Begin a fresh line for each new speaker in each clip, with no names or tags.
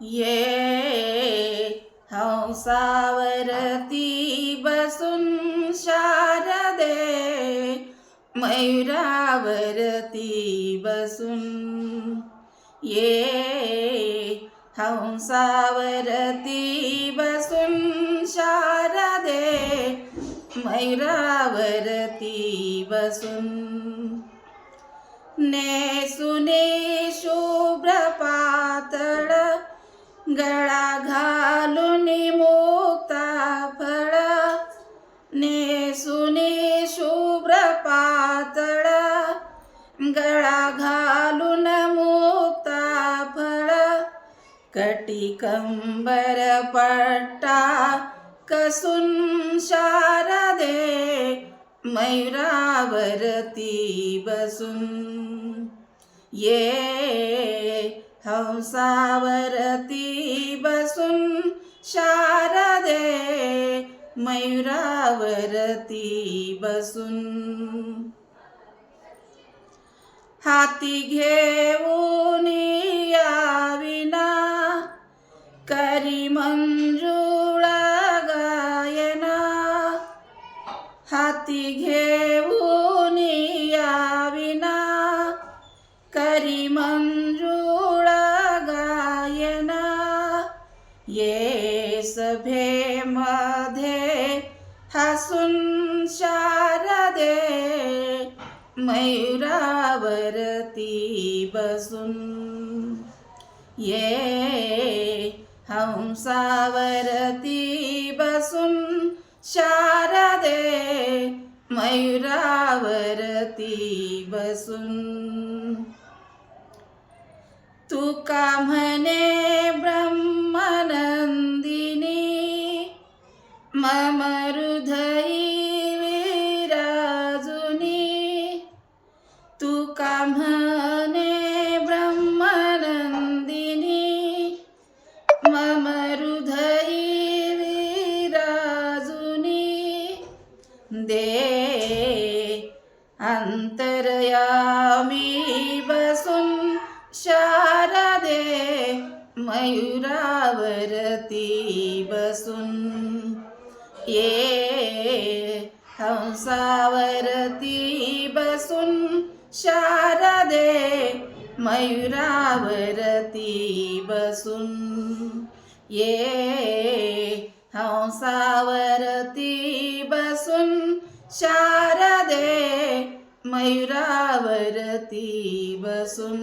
ये हंसावरती बसून शारदे मयुरावरती बसून ये हंसावरती बसून शारदे मयुरावरती बसून ने सुने शुभ्रपात गळा घालून मोक्ता फळ नेसुने शुभ्र पातळ गळा घालून मुक्ता फळ कटिकंबर पट्टा कसून शारदे मयुरावरती बसून. ये हंसावरती बसून शारदे मयुरावरती बसून. हाती घेऊन याविना करी मंजुळा गायना. हाती घेऊन याविना करी मंजुळा मध्ये हसून शारदे मयुरावरती बसून. ये हंसावरती बसून शारदे मयुरावरती बसून. तुका म्हणे मम हृदयी विराजुनी तुका म्हणे ब्रह्मनंदिनी मम हृदयी विराजुनी दे अंतरयामी बसून शारदे मयुरावरती बसून ये हंसावरती बसून शारदे मयुरावरती बसून ये हंसावरती बसून शारदे मयुरावरती बसून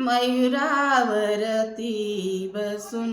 मयुरावरती बसून